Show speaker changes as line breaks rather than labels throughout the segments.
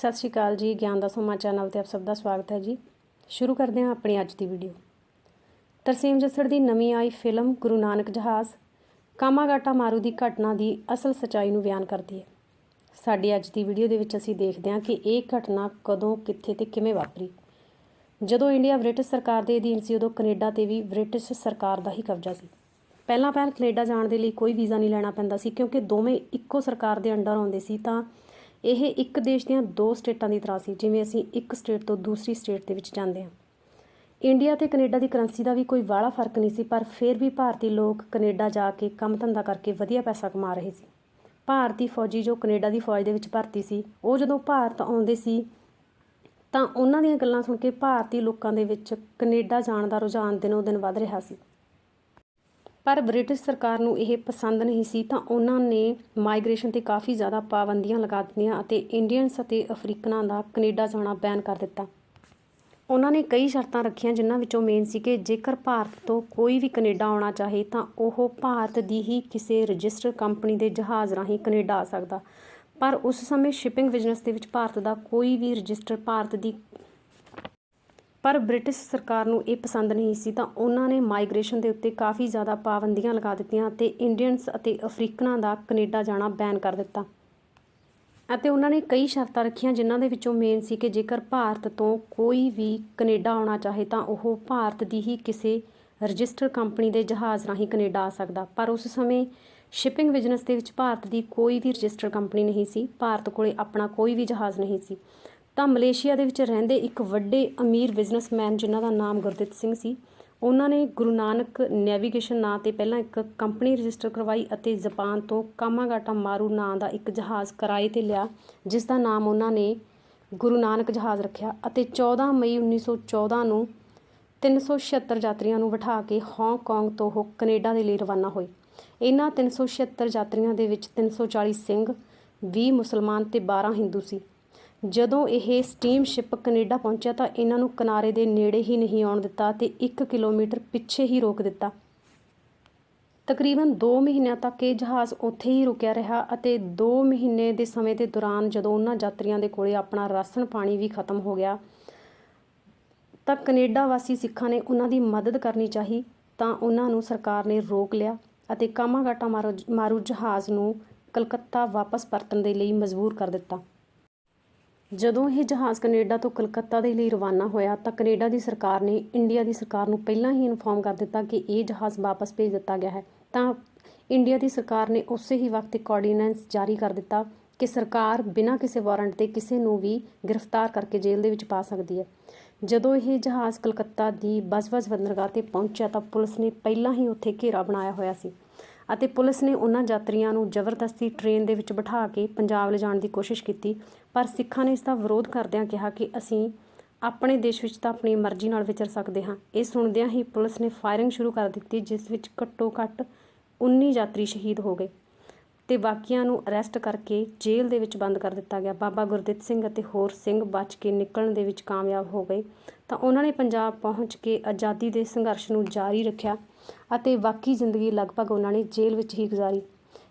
ਸਤਿ ਸ਼੍ਰੀ ਅਕਾਲ ਜੀ, ਗਿਆਨ ਦਾ ਸੋਮਾ ਚੈਨਲ ਤੇ ਆਪ ਸਭ ਦਾ ਸਵਾਗਤ ਹੈ ਜੀ। ਸ਼ੁਰੂ ਕਰਦੇ ਹਾਂ ਆਪਣੀ ਅੱਜ ਦੀ ਵੀਡੀਓ। ਤਰਸੀਮ ਜੱਸੜ ਦੀ ਨਵੀਂ ਆਈ ਫਿਲਮ ਗੁਰੂ ਨਾਨਕ ਜਹਾਜ਼, ਕਾਮਾਗਾਟਾ ਮਾਰੂ ਦੀ ਘਟਨਾ ਦੀ ਅਸਲ ਸਚਾਈ ਨੂੰ ਬਿਆਨ ਕਰਦੀ ਹੈ। ਸਾਡੀ ਅੱਜ ਦੀ ਵੀਡੀਓ ਦੇ ਵਿੱਚ ਅਸੀਂ ਦੇਖਦੇ ਹਾਂ ਕਿ ਇਹ ਘਟਨਾ ਕਦੋਂ, ਕਿੱਥੇ ਤੇ ਕਿਵੇਂ ਵਾਪਰੀ। ਜਦੋਂ ਇੰਡੀਆ ਬ੍ਰਿਟਿਸ਼ ਸਰਕਾਰ ਦੇ ਅਧੀਨ ਸੀ, ਉਦੋਂ ਕੈਨੇਡਾ ਤੇ ਵੀ ਬ੍ਰਿਟਿਸ਼ ਸਰਕਾਰ ਦਾ ਹੀ ਕਬਜ਼ਾ ਸੀ। ਪਹਿਲਾਂ ਪਹਿਲ ਕੈਨੇਡਾ ਜਾਣ ਦੇ ਲਈ ਕੋਈ ਵੀਜ਼ਾ ਨਹੀਂ ਲੈਣਾ ਪੈਂਦਾ ਸੀ, ਕਿਉਂਕਿ ਦੋਵੇਂ ਇੱਕੋ ਸਰਕਾਰ ਦੇ ਅੰਡਰ ਆਉਂਦੇ ਸੀ, ਤਾਂ ਇਹ ਇੱਕ ਦੇਸ਼ ਦੀਆਂ ਦੋ ਸਟੇਟਾਂ ਦੀ ਤਰ੍ਹਾਂ ਸੀ, ਜਿਵੇਂ ਅਸੀਂ ਇੱਕ ਸਟੇਟ ਤੋਂ ਦੂਸਰੀ ਸਟੇਟ ਦੇ ਵਿੱਚ ਜਾਂਦੇ ਹਾਂ। ਇੰਡੀਆ ਤੇ ਕੈਨੇਡਾ ਦੀ ਕਰੰਸੀ ਦਾ ਵੀ ਕੋਈ ਵਾਲਾ ਫ਼ਰਕ ਨਹੀਂ ਸੀ, ਪਰ ਫਿਰ ਵੀ ਭਾਰਤੀ ਲੋਕ ਕੈਨੇਡਾ ਜਾ ਕੇ ਕੰਮ ਧੰਦਾ ਕਰਕੇ ਵਧੀਆ ਪੈਸਾ ਕਮਾ ਰਹੇ ਸੀ। ਭਾਰਤੀ ਫੌਜੀ ਜੋ ਕੈਨੇਡਾ ਦੀ ਫੌਜ ਦੇ ਵਿੱਚ ਭਰਤੀ ਸੀ, ਉਹ ਜਦੋਂ ਭਾਰਤ ਆਉਂਦੇ ਸੀ, ਤਾਂ ਉਹਨਾਂ ਦੀਆਂ ਗੱਲਾਂ ਸੁਣ ਕੇ ਭਾਰਤੀ ਲੋਕਾਂ ਦੇ ਵਿੱਚ ਕੈਨੇਡਾ ਜਾਣ ਦਾ ਰੁਝਾਨ ਦਿਨੋਂ ਦਿਨ ਵੱਧ ਰਿਹਾ ਸੀ। ਪਰ ਬ੍ਰਿਟਿਸ਼ ਸਰਕਾਰ ਨੂੰ ਇਹ ਪਸੰਦ ਨਹੀਂ ਸੀ ਤਾਂ ਉਹਨਾਂ ਨੇ ਮਾਈਗ੍ਰੇਸ਼ਨ ਤੇ ਕਾਫੀ ਜ਼ਿਆਦਾ ਪਾਬੰਦੀਆਂ ਲਗਾ ਦਿੱਤੀਆਂ ਅਤੇ ਇੰਡੀਅਨਸ ਅਤੇ ਅਫਰੀਕਨਾਂ ਦਾ ਕੈਨੇਡਾ ਜਾਣਾ ਬੈਨ ਕਰ ਦਿੱਤਾ। ਉਹਨਾਂ ਨੇ ਕਈ ਸ਼ਰਤਾਂ ਰੱਖੀਆਂ ਜਿਨ੍ਹਾਂ ਵਿੱਚੋਂ ਮੇਨ ਸੀ ਕਿ ਜੇਕਰ ਭਾਰਤ ਤੋਂ ਕੋਈ ਵੀ ਕੈਨੇਡਾ ਆਉਣਾ ਚਾਹੇ ਤਾਂ ਉਹ ਭਾਰਤ ਦੀ ਹੀ ਕਿਸੇ ਰਜਿਸਟਰ ਕੰਪਨੀ ਦੇ ਜਹਾਜ਼ ਰਾਹੀਂ ਕੈਨੇਡਾ ਆ ਸਕਦਾ। ਪਰ ਉਸ ਸਮੇਂ ਸ਼ਿਪਿੰਗ ਬਿਜ਼ਨਸ ਦੇ ਵਿੱਚ ਭਾਰਤ ਦਾ ਕੋਈ ਵੀ ਰਜਿਸਟਰ ਭਾਰਤ ਦੀ ਪਰ ਬ੍ਰਿਟਿਸ਼ ਸਰਕਾਰ ਨੂੰ ਇਹ ਪਸੰਦ ਨਹੀਂ ਸੀ, ਤਾਂ ਉਹਨਾਂ ਨੇ ਮਾਈਗ੍ਰੇਸ਼ਨ ਦੇ ਉੱਤੇ ਕਾਫੀ ਜ਼ਿਆਦਾ ਪਾਬੰਦੀਆਂ ਲਗਾ ਦਿੱਤੀਆਂ ਅਤੇ ਇੰਡੀਅਨਸ ਅਤੇ ਅਫਰੀਕਨਾਂ ਦਾ ਕੈਨੇਡਾ ਜਾਣਾ ਬੈਨ ਕਰ ਦਿੱਤਾ। ਅਤੇ ਉਹਨਾਂ ਨੇ ਕਈ ਸ਼ਰਤਾਂ ਰੱਖੀਆਂ ਜਿਨ੍ਹਾਂ ਦੇ ਵਿੱਚੋਂ ਮੇਨ ਸੀ ਕਿ ਜੇਕਰ ਭਾਰਤ ਤੋਂ ਕੋਈ ਵੀ ਕੈਨੇਡਾ ਆਉਣਾ ਚਾਹੇ ਤਾਂ ਉਹ ਭਾਰਤ ਦੀ ਹੀ ਕਿਸੇ ਰਜਿਸਟਰ ਕੰਪਨੀ ਦੇ ਜਹਾਜ਼ ਰਾਹੀਂ ਕੈਨੇਡਾ ਆ ਸਕਦਾ। ਪਰ ਉਸ ਸਮੇਂ ਸ਼ਿਪਿੰਗ ਬਿਜ਼ਨਸ ਦੇ ਵਿੱਚ ਭਾਰਤ ਦੀ ਕੋਈ ਵੀ ਰਜਿਸਟਰ ਕੰਪਨੀ ਨਹੀਂ ਸੀ, ਭਾਰਤ ਕੋਲੇ ਆਪਣਾ ਕੋਈ ਵੀ ਜਹਾਜ਼ ਨਹੀਂ ਸੀ। ਤਾਂ ਮਲੇਸ਼ੀਆ ਦੇ ਵਿੱਚ ਰਹਿੰਦੇ ਇੱਕ ਵੱਡੇ ਅਮੀਰ ਬਿਜ਼ਨਸਮੈਨ ਜਿਨ੍ਹਾਂ ਦਾ ਨਾਮ ਗੁਰਦਿੱਤ ਸਿੰਘ ਸੀ, ਉਹਨਾਂ ਨੇ ਗੁਰੂ ਨਾਨਕ ਨੈਵੀਗੇਸ਼ਨ ਨਾਂ ਤੇ ਪਹਿਲਾਂ ਇੱਕ ਕੰਪਨੀ ਰਜਿਸਟਰ ਕਰਵਾਈ ਅਤੇ ਜਾਪਾਨ ਤੋਂ ਕਾਮਾਗਾਟਾ ਮਾਰੂ ਨਾਂ ਦਾ ਇੱਕ ਜਹਾਜ਼ ਕਿਰਾਏ ਤੇ ਲਿਆ, ਜਿਸ ਦਾ ਨਾਮ ਉਹਨਾਂ ਨੇ ਗੁਰੂ ਨਾਨਕ ਜਹਾਜ਼ ਰੱਖਿਆ ਅਤੇ 14 ਮਈ 1914 ਨੂੰ 376 ਯਾਤਰੀਆਂ ਨੂੰ ਬਿਠਾ ਕੇ ਹਾਂਗਕਾਂਗ ਤੋਂ ਉਹ ਕੈਨੇਡਾ ਦੇ ਲਈ ਰਵਾਨਾ ਹੋਏ। ਇਹਨਾਂ 376 ਯਾਤਰੀਆਂ ਦੇ ਵਿੱਚ 340 ਸਿੰਘ 20 ਮੁਸਲਮਾਨ ਤੇ 12 ਹਿੰਦੂ ਸੀ। ਜਦੋਂ ਇਹ ਸਟੀਮਸ਼ਿਪ ਕੈਨੇਡਾ ਪਹੁੰਚਿਆ ਤਾਂ ਇਹਨਾਂ ਨੂੰ ਕਿਨਾਰੇ ਦੇ ਨੇੜੇ ਹੀ ਨਹੀਂ ਆਉਣ ਦਿੱਤਾ ਤੇ 1 ਕਿਲੋਮੀਟਰ ਪਿੱਛੇ ਹੀ ਰੋਕ ਦਿੱਤਾ। ਤਕਰੀਬਨ 2 ਮਹੀਨਿਆਂ ਤੱਕ ਇਹ ਜਹਾਜ਼ ਉੱਥੇ ਹੀ ਰੁਕਿਆ ਰਿਹਾ ਅਤੇ 2 ਮਹੀਨੇ ਦੇ ਸਮੇਂ ਦੇ ਦੌਰਾਨ ਜਦੋਂ ਉਹਨਾਂ ਯਾਤਰੀਆਂ ਦੇ ਕੋਲੇ ਆਪਣਾ ਰਾਸ਼ਨ ਪਾਣੀ ਵੀ ਖਤਮ ਹੋ ਗਿਆ ਤਾਂ ਕੈਨੇਡਾ ਵਾਸੀ ਸਿੱਖਾਂ ਨੇ ਉਹਨਾਂ ਦੀ ਮਦਦ ਕਰਨੀ ਚਾਹੀ ਤਾਂ ਉਹਨਾਂ ਨੂੰ ਸਰਕਾਰ ਨੇ ਰੋਕ ਲਿਆ ਅਤੇ ਕਾਮਾਗਾਟਾ ਮਾਰੂ ਜਹਾਜ਼ ਨੂੰ ਕਲਕੱਤਾ ਵਾਪਸ ਪਰਤਣ ਦੇ ਲਈ ਮਜਬੂਰ ਕਰ ਦਿੱਤਾ। ਜਦੋਂ ਇਹ ਜਹਾਜ਼ ਕੈਨੇਡਾ ਤੋਂ ਕਲਕੱਤਾ ਦੇ ਲਈ ਰਵਾਨਾ ਹੋਇਆ ਤਾਂ ਕੈਨੇਡਾ ਦੀ ਸਰਕਾਰ ਨੇ ਇੰਡੀਆ ਦੀ ਸਰਕਾਰ ਨੂੰ ਪਹਿਲਾਂ ਹੀ ਇਨਫੋਰਮ ਕਰ ਦਿੱਤਾ ਕਿ ਇਹ ਜਹਾਜ਼ ਵਾਪਸ ਭੇਜ ਦਿੱਤਾ ਗਿਆ ਹੈ। ਤਾਂ ਇੰਡੀਆ ਦੀ ਸਰਕਾਰ ਨੇ ਉਸੇ ਹੀ ਵਕਤ ਇੱਕ ਆਰਡੀਨੈਂਸ ਜਾਰੀ ਕਰ ਦਿੱਤਾ ਕਿ ਸਰਕਾਰ ਬਿਨਾਂ ਕਿਸੇ ਵਾਰੰਟ ਤੇ ਕਿਸੇ ਨੂੰ ਵੀ ਗ੍ਰਿਫਤਾਰ ਕਰਕੇ ਜੇਲ੍ਹ ਦੇ ਵਿੱਚ ਪਾ ਸਕਦੀ ਹੈ। ਜਦੋਂ ਇਹ ਜਹਾਜ਼ ਕਲਕੱਤਾ ਦੀ ਬਸਵਸ ਬੰਦਰਗਾਹ ਤੇ ਪਹੁੰਚਿਆ ਤਾਂ ਪੁਲਿਸ ਨੇ ਪਹਿਲਾਂ ਹੀ ਉੱਥੇ ਘੇਰਾ ਬਣਾਇਆ ਹੋਇਆ ਸੀ ਅਤੇ ਪੁਲਿਸ ਨੇ ਉਹਨਾਂ ਯਾਤਰੀਆਂ ਨੂੰ ਜ਼ਬਰਦਸਤੀ ਟ੍ਰੇਨ ਦੇ ਵਿੱਚ ਬਿਠਾ ਕੇ ਪੰਜਾਬ ਲਿਜਾਣ ਦੀ ਕੋਸ਼ਿਸ਼ ਕੀਤੀ ਪਰ ਸਿੱਖਾਂ ਨੇ ਇਸ ਦਾ ਵਿਰੋਧ ਕਰਦਿਆਂ ਕਿਹਾ ਕਿ ਅਸੀਂ ਆਪਣੇ ਦੇਸ਼ ਵਿੱਚ ਤਾਂ ਆਪਣੀ ਮਰਜ਼ੀ ਨਾਲ ਵਿਚਰ ਸਕਦੇ ਹਾਂ। ਇਹ ਸੁਣਦਿਆਂ ਹੀ ਪੁਲਿਸ ਨੇ ਫਾਇਰਿੰਗ ਸ਼ੁਰੂ ਕਰ ਦਿੱਤੀ, ਜਿਸ ਵਿੱਚ ਘੱਟੋ ਘੱਟ 19 ਯਾਤਰੀ ਸ਼ਹੀਦ ਹੋ ਗਏ ਤੇ ਬਾਕੀਆਂ ਨੂੰ ਅਰੈਸਟ ਕਰਕੇ ਜੇਲ੍ਹ ਦੇ ਵਿੱਚ ਬੰਦ ਕਰ ਦਿੱਤਾ ਗਿਆ। ਬਾਬਾ ਗੁਰਦਿੱਤ ਸਿੰਘ ਅਤੇ ਹੋਰ ਸਿੰਘ ਬਚ ਕੇ ਨਿਕਲਣ ਦੇ ਵਿੱਚ ਕਾਮਯਾਬ ਹੋ ਗਏ ਤਾਂ ਉਹਨਾਂ ਨੇ ਪੰਜਾਬ ਪਹੁੰਚ ਕੇ ਆਜ਼ਾਦੀ ਦੇ ਸੰਘਰਸ਼ ਨੂੰ ਜਾਰੀ ਰੱਖਿਆ ਅਤੇ ਬਾਕੀ ਜ਼ਿੰਦਗੀ ਲਗਭਗ ਉਹਨਾਂ ਨੇ ਜੇਲ੍ਹ ਵਿੱਚ ਹੀ ਗੁਜ਼ਾਰੀ।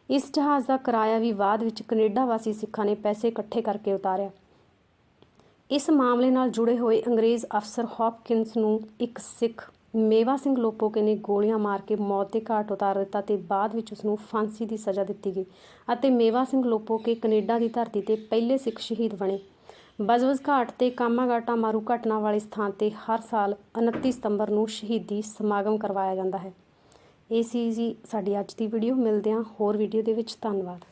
ਇਸ ਜਹਾਜ਼ ਦਾ ਕਿਰਾਇਆ ਵੀ ਬਾਅਦ ਵਿੱਚ ਕੈਨੇਡਾ ਵਾਸੀ ਸਿੱਖਾਂ ਨੇ ਪੈਸੇ ਇਕੱਠੇ ਕਰਕੇ ਉਤਾਰਿਆ। ਇਸ ਮਾਮਲੇ ਨਾਲ ਜੁੜੇ ਹੋਏ ਅੰਗਰੇਜ਼ ਅਫਸਰ ਹੌਪਕਿੰਸ ਨੂੰ ਇੱਕ ਸਿੱਖ, ਮੇਵਾ ਸਿੰਘ ਲੋਪੋਕੇ ਨੇ ਗੋਲੀਆਂ ਮਾਰ ਕੇ ਮੌਤ ਦੇ ਘਾਟ ਉਤਾਰ ਦਿੱਤਾ ਤੇ ਬਾਅਦ ਵਿੱਚ ਉਸ ਨੂੰ ਫਾਂਸੀ ਦੀ ਸਜ਼ਾ ਦਿੱਤੀ ਗਈ ਅਤੇ ਮੇਵਾ ਸਿੰਘ ਲੋਪੋਕੇ ਕੈਨੇਡਾ ਦੀ ਧਰਤੀ ਤੇ ਪਹਿਲੇ ਸਿੱਖ ਸ਼ਹੀਦ ਬਣੇ। ਬਜ਼ਵਜ਼ ਘਾਟ ਤੇ ਕਾਮਾਗਾਟਾ ਮਾਰੂ ਘਟਨਾ ਵਾਲੇ ਸਥਾਨ ਤੇ ਹਰ ਸਾਲ 29 ਸਤੰਬਰ ਨੂੰ ਸ਼ਹੀਦੀ ਸਮਾਗਮ ਕਰਵਾਇਆ ਜਾਂਦਾ ਹੈ। ਇਹ ਸੀ ਜੀ ਸਾਡੀ ਅੱਜ ਦੀ ਵੀਡੀਓ ਮਿਲਦੇ ਹਾਂ ਹੋਰ ਵੀਡੀਓ ਦੇ ਵਿੱਚ। ਧੰਨਵਾਦ।